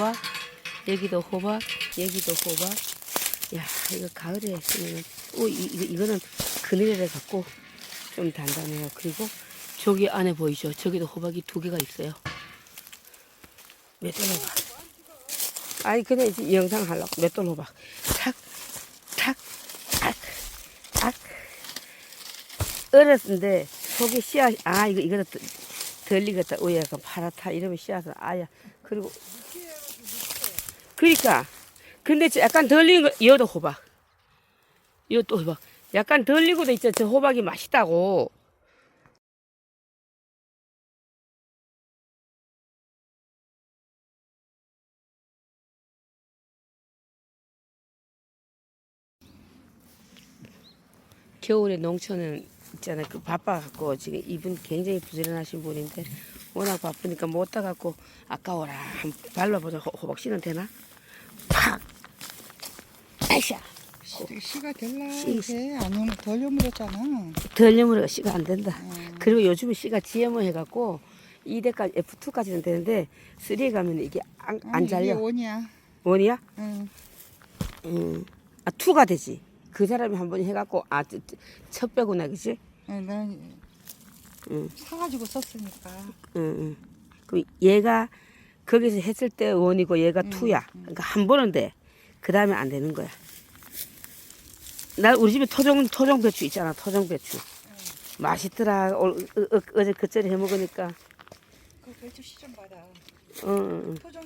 호박, 여기도 호박, 여기도 호박. 야, 이거 가을에 쓰면, 오, 이, 이거, 이거는 그늘에 갖고 좀 단단해요. 그리고 저기 안에 보이죠? 저기도 호박이 두 개가 있어요. 맷돌 호박. 아니, 그냥 이제 영상 하려고. 맷돌 호박. 탁, 탁, 탁, 탁. 어렸는데 속에 씨앗, 아, 이거, 이거도 덜- 덜 익었다. 오예, 약간 파랗다. 이러면 씨앗은 아야. 그리고, 그러니까. 근데 저 약간 덜 익은 거, 이것도 호박. 이것도 호박. 약간 덜 익어도 있죠. 저 호박이 맛있다고. 겨울에 농촌은 있잖아요. 그 바빠갖고 지금 이분 굉장히 부지런하신 분인데 워낙 바쁘니까 못 따갖고 아까워라. 한번 발라보자. 호- 호박 씨는 되나? 팍! 아이샤! 시- 씨가 될라 씨- 이게 안 오늘 덜 여물었잖아. 덜려물어가 씨가 안 된다. 음. 그리고 요즘에 씨가 GMO 해갖고 2대까지 F2까지는 되는데 3에 가면 이게 안, 안 아니, 이게 잘려. 원이야. 원이야? 응. 음. 아 2가 되지. 그 사람이 한 번 해갖고 아첫 빼고나 그지? 응, 난 응. 사가지고 썼으니까. 응, 응. 그럼 얘가 거기서 했을 때 원이고 얘가 투야. 그러니까 한 번은 돼. 그 다음에 안 되는 거야. 나 우리 집에 토종 토종 배추 있잖아. 토종 배추. 맛있더라. 어, 어, 어, 어제 그전에 해 먹으니까. 그 배추 시좀 받아. 어, 어, 어. 토종